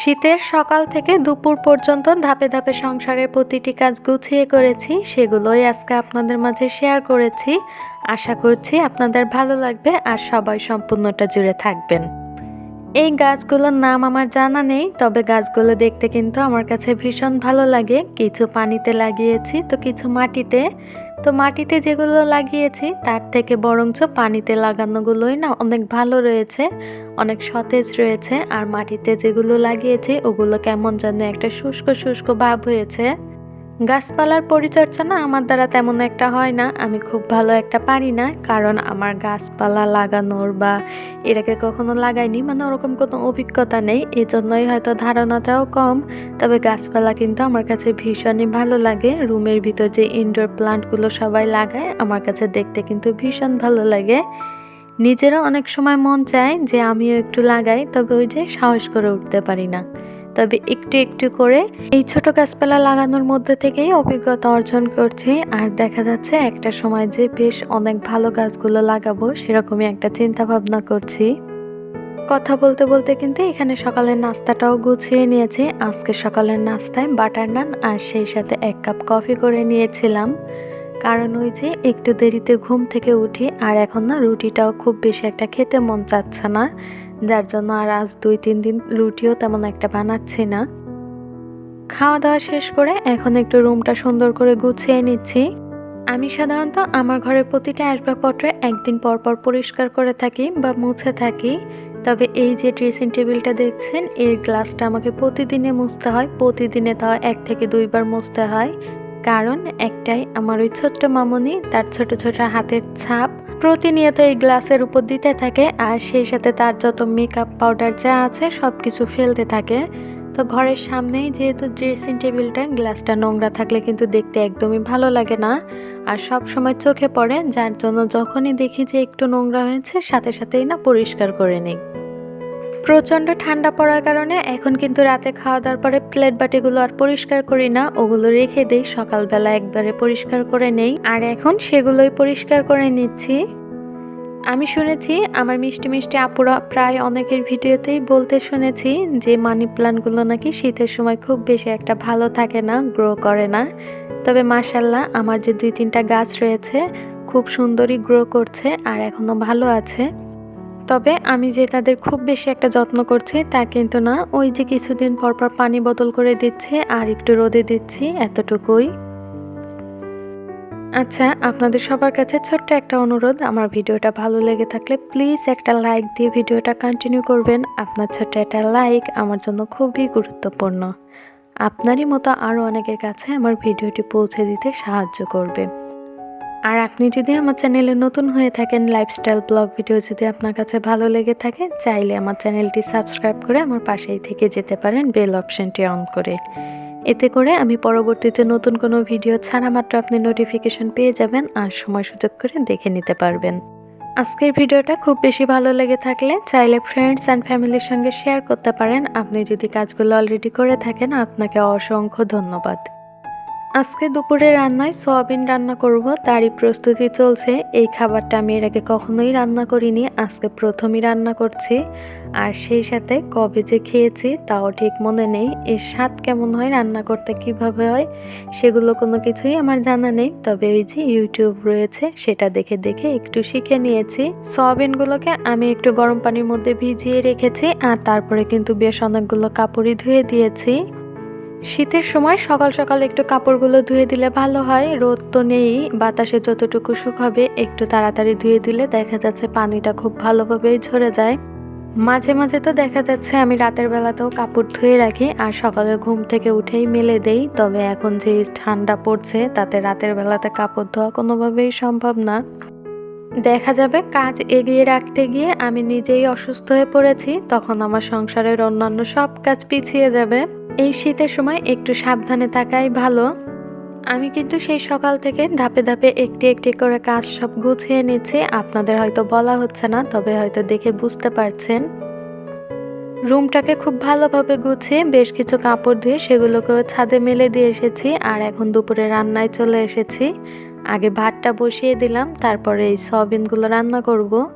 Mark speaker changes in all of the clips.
Speaker 1: শীতের সকাল থেকে দুপুর পর্যন্ত ধাপে ধাপে সংসারের প্রতিটি কাজ গুছিয়ে করেছি, সেগুলোই আজকে আপনাদের মাঝে শেয়ার করেছি। আশা করছি আপনাদের ভালো লাগবে আর সবাই সম্পূর্ণটা জুড়ে থাকবেন। এই গাছগুলোর নাম আমার জানা নেই, তবে গাছগুলো দেখতে কিন্তু আমার কাছে ভীষণ ভালো লাগে। কিছু পানিতে লাগিয়েছি, তো কিছু মাটিতে। তো মাটিতে যেগুলো লাগিয়েছি, তার থেকে বরঞ্চ পানিতে লাগানোগুলোই না অনেক ভালো রয়েছে, অনেক সতেজ রয়েছে। আর মাটিতে যেগুলো লাগিয়েছি, ওগুলো কেমন যেন একটা শুষ্ক শুষ্ক ভাব হয়েছে। গাছপালার পরিচর্যা না আমার দ্বারা তেমন একটা হয় না। আমি খুব ভালো একটা পারি না, কারণ আমার গাছপালা লাগানোর বা এটাকে কখনো লাগাইনি মানে ওরকম কোনো অভিজ্ঞতা নেই। এই জন্যই হয়তো ধারণাটাও কম, তবে গাছপালা কিন্তু আমার কাছে ভীষণই ভালো লাগে। রুমের ভিতর যে ইনডোর প্লান্টগুলো সবাই লাগায়, আমার কাছে দেখতে কিন্তু ভীষণ ভালো লাগে। নিজেরও অনেক সময় মন চায় যে আমিও একটু লাগাই, তবে ওই যে সাহস করে উঠতে পারি না। তবে একটু একটু করে এই ছোট গাছপালা লাগানোর মধ্যে থেকেই অভিজ্ঞতা অর্জন করছি। আর দেখা যাচ্ছে একটা সময় যে বেশ অনেক ভালো গাছগুলো লাগাবো সেরকমই একটা চিন্তা ভাবনা করছি। কথা বলতে বলতে কিন্তু এখানে সকালের নাস্তাটাও গুছিয়ে নিয়েছি। আজকে সকালের নাস্তায় বাটার নান আর সেই সাথে এক কাপ কফি করে নিয়েছিলাম। কারণ ওই যে একটু দেরিতে ঘুম থেকে উঠি আর এখন না রুটিটাও খুব বেশি একটা খেতে মন চাচ্ছে না। যার জন্য আর আজ দুই, তিন দিন রুটিও তেমন একটা বানাচ্ছি না। খাওয়া দাওয়া শেষ করে এখন একটু রুমটা সুন্দর করে গুছিয়ে নিচ্ছি। আমি সাধারণত আমার ঘরের প্রতিটা আসবাবপত্র একদিন পর পর পরিষ্কার করে থাকি বা মুছে থাকি। তবে এই যে ড্রেসিং টেবিলটা দেখছেন, এর গ্লাসটা আমাকে প্রতিদিনে মুছতে হয়। প্রতিদিনে তাও এক থেকে দুইবার মুছতে হয়। কারণ একটাই আমার ওই ছোট্ট মামনি, তার ছোট ছোট হাতের ছাপ। প্রতিনিয়ত এই গ্লাসের উপর দিতে থাকে আর সেই সাথে তার যত মেকআপ পাউডার যা আছে সব কিছু ফেলতে থাকে। তো ঘরের সামনেই যেহেতু ড্রেসিং টেবিলটা গ্লাসটা নোংরা থাকলে কিন্তু দেখতে একদমই ভালো লাগে না। আর সব সময় চোখে পড়ে, যার জন্য যখনই দেখি যে একটু নোংরা হয়েছে, সাথে সাথেই না পরিষ্কার করে নিই। প্রচণ্ড ঠান্ডা পড়ার কারণে এখন কিন্তু রাতে খাওয়া দাওয়ার পরে প্লেট বাটিগুলো আর পরিষ্কার করি না। ওগুলো রেখে দিই, সকালবেলা একবারে পরিষ্কার করে নেই। আর এখন সেগুলোই পরিষ্কার করে নিচ্ছি। আমি শুনেছি, আমার মিষ্টি মিষ্টি আপুরা প্রায় অনেকের ভিডিওতেই বলতে শুনেছি যে মানি প্লান্টগুলো নাকি শীতের সময় খুব বেশি একটা ভালো থাকে না, গ্রো করে না। তবে মাসাল্লাহ আমার যে দুই তিনটা গাছ রয়েছে, খুব সুন্দরই গ্রো করছে আর এখনও ভালো আছে। তবে আমি যে তাদের খুব বেশি একটা যত্ন করছি তা কিন্তু না। ওই যে কিছুদিন পর পর পানি বদল করে দিচ্ছি আর একটু রোদে দিচ্ছি, এতটুকুই। আচ্ছা আপনাদের সবার কাছে ছোট্ট একটা অনুরোধ। আমার ভিডিওটা ভালো লেগে থাকলে প্লিজ একটা লাইক দিয়ে ভিডিওটা কন্টিনিউ করবেন। আপনার ছোট্ট একটা লাইক আমার জন্য খুবই গুরুত্বপূর্ণ। আপনারই মতো আরও অনেকের কাছে আমার ভিডিওটি পৌঁছে দিতে সাহায্য করবে। আর আপনি যদি আমার চ্যানেলে নতুন হয়ে থাকেন লাইফস্টাইল ব্লগ ভিডিও যদি আপনার কাছে ভালো লেগে থাকে, চাইলে আমার চ্যানেলটি সাবস্ক্রাইব করে আমার পাশেই থেকে যেতে পারেন বেল অপশনটি অন করে। এতে করে আমি পরবর্তীতে নতুন কোনো ভিডিও ছাড়া মাত্র আপনি নোটিফিকেশন পেয়ে যাবেন আর সময় সুযোগ করে দেখে নিতে পারবেন। আজকের ভিডিওটা খুব বেশি ভালো লেগে থাকলে চাইলে ফ্রেন্ডস অ্যান্ড ফ্যামিলির সঙ্গে শেয়ার করতে পারেন। আপনি যদি কাজগুলো অলরেডি করে থাকেন, আপনাকে অসংখ্য ধন্যবাদ। আজকে দুপুরে রান্নায় সয়াবিন রান্না করব, তারই প্রস্তুতি চলছে। এই খাবারটা আমি এর আগে কখনোই রান্না করিনি, আজকে প্রথমই রান্না করছি। আর সেই সাথে কবে যে খেয়েছি, তাও ঠিক মনে নেই। এর স্বাদ কেমন হয়, রান্না করতে কীভাবে হয়, সেগুলো কোনো কিছুই আমার জানা নেই। তবে ওই যে ইউটিউব রয়েছে, সেটা দেখে দেখে একটু শিখে নিয়েছি। সয়াবিনগুলোকে আমি একটু গরম পানির মধ্যে ভিজিয়ে রেখেছি, আর তারপরে কিন্তু বেশ অনেকগুলো কাপড়ই ধুয়ে দিয়েছি। শীতের সময় সকাল সকাল একটু কাপড়গুলো ধুয়ে দিলে ভালো হয়। রোদ তো নেই, বাতাসে যতটুকু শুকাবে একটু তাড়াতাড়ি ধুয়ে দিলে দেখা যাচ্ছে পানিটা খুব ভালোভাবেই ঝরে যায়। মাঝে মাঝে তো দেখা যাচ্ছে আমি রাতের বেলাতেও কাপড় ধুয়ে রাখি আর সকালে ঘুম থেকে উঠেই মেলে দেই। তবে এখন যে ঠান্ডা পড়ছে তাতে রাতের বেলাতে কাপড় ধোয়া কোনোভাবেই সম্ভব না। দেখা যাবে কাজ এগিয়ে রাখতে গিয়ে আমি নিজেই অসুস্থ হয়ে পড়েছি, তখন আমার সংসারের অন্যান্য সব কাজ পিছিয়ে যাবে। এই শীতের সময় একটু সাবধানে থাকাই ভালো। আমি কিন্তু সেই সকাল থেকে ধাপে ধাপে একটি একটি করে কাজ সব গুছিয়ে নিচ্ছি। আপনাদের হয়তো বলা হচ্ছে না, তবে হয়তো দেখে বুঝতে পারছেন। রুমটাকে খুব ভালোভাবে গুছিয়ে বেশ কিছু কাপড় ধুয়ে সেগুলোকেও ছাদে মেলে দিয়ে এসেছি। আর এখন দুপুরে রান্নায় চলে এসেছি। আগে ভাতটা বসিয়ে দিলাম, তারপরে এই সয়াবিনগুলো রান্না করব।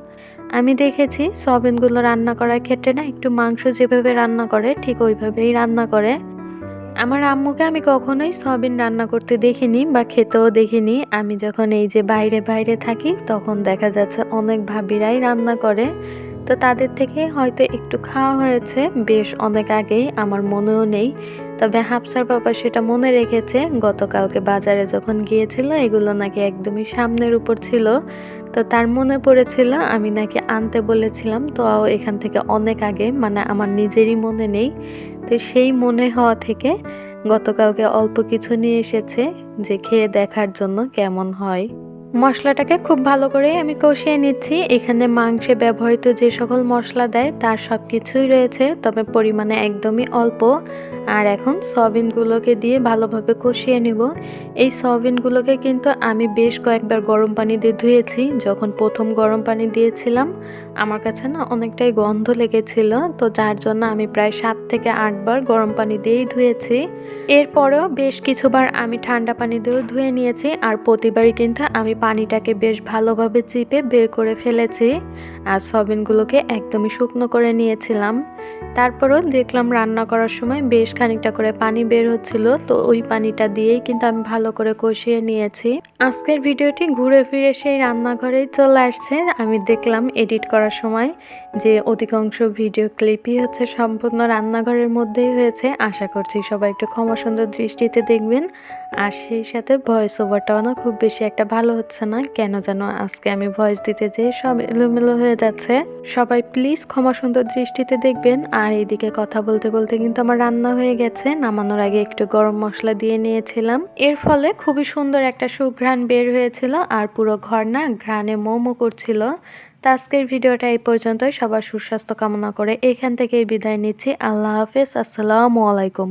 Speaker 1: আমি দেখেছি সবিনগুলো রান্না করার ক্ষেত্রে না একটু মাংস যেভাবে রান্না করে, ঠিক ওইভাবেই রান্না করে। আমার আম্মুকে আমি কখনোই সবিন রান্না করতে দেখিনি বা খেতেও দেখিনি। আমি যখন এই যে বাইরে বাইরে থাকি, তখন দেখা যাচ্ছে অনেক ভাবিরাই রান্না করে। তো তাদের থেকে হয়তো একটু খাওয়া হয়েছে। বেশ অনেক আগেই, আমার মনেও নেই। তবে হাফসার বাবা সেটা মনে রেখেছে, গতকালকে বাজারে যখন গিয়েছিল, এগুলো নাকি একদমই সামনের উপর ছিল। তো তার মনে পড়েছিল, আমি নাকি আনতে বলেছিলাম, তো এখান থেকে অনেক আগে মানে আমার নিজেরই মনে নেই। তো সেই মনে হওয়া থেকে গতকালকে অল্প কিছু নিয়ে এসেছে, যে খেয়ে দেখার জন্য কেমন হয়। মশলাটাকে খুব ভালো করে আমি কষিয়ে নিচ্ছি। এখানে মাংসে ব্যবহৃত যে সকল মশলা দেয়, তার সব কিছুই রয়েছে, তবে পরিমাণে একদমই অল্প। আর এখন সয়াবিনগুলোকে দিয়ে ভালোভাবে কষিয়ে নিব। এই সয়াবিনগুলোকে কিন্তু আমি বেশ কয়েকবার গরম পানি দিয়ে ধুয়েছি। যখন প্রথম গরম পানি দিয়েছিলাম, আমার কাছে না অনেকটাই গন্ধ লেগেছিল, তো যার জন্য আমি প্রায় সাত থেকে আটবার গরম পানি দিয়েই ধুয়েছি। এরপরেও বেশ কিছুবার আমি ঠান্ডা পানি দিয়েও ধুয়ে নিয়েছি আর প্রতিবারই কিন্তু আমি পানিটাকে বেশ ভালোভাবে চিপে বের করে ফেলেছি আর সয়াবিনগুলোকে একদমই শুকনো করে নিয়েছিলাম। তারপরও দেখলাম রান্না করার সময় বেশ খানিকটা করে পানি বের হচ্ছিল, তো ওই পানিটা দিয়েই কিন্তু আমি ভালো করে কষিয়ে নিয়েছি। আজকের ভিডিওটি ঘুরে ফিরে সেই রান্নাঘরেই চলে আসছে। আমি দেখলাম এডিট করার সময় যে অধিকাংশ ভিডিও ক্লিপই হচ্ছে সম্পূর্ণ রান্নাঘরের মধ্যেই হয়েছে। আশা করছি সবাই একটু ক্ষমা সুন্দর দৃষ্টিতে দেখবেন। আর সেই সাথে ভয়েস ওভারটাও না খুব বেশি একটা ভালো হচ্ছে না। কেন যেন আজকে আমি ভয়েস দিতে যেয়ে সব এলোমেলো হয়ে যাচ্ছে। সবাই প্লিজ ক্ষমা সুন্দর দৃষ্টিতে দেখবেন। আর এইদিকে কথা বলতে বলতে কিন্তু আমার রান্না হয়ে গেছে। নামানোর আগে একটু গরম মশলা দিয়ে নিয়েছিলাম। এর ফলে খুবই সুন্দর একটা সুঘ্রাণ বের হয়েছিল আর পুরো ঘর না ঘ্রাণে মোমো করছিল। তো আজকের ভিডিওটা এই পর্যন্তই। সবার সুস্বাস্থ্য কামনা করে এখান থেকেই বিদায় নিচ্ছি। আল্লাহ হাফেজ। আসসালামু আলাইকুম।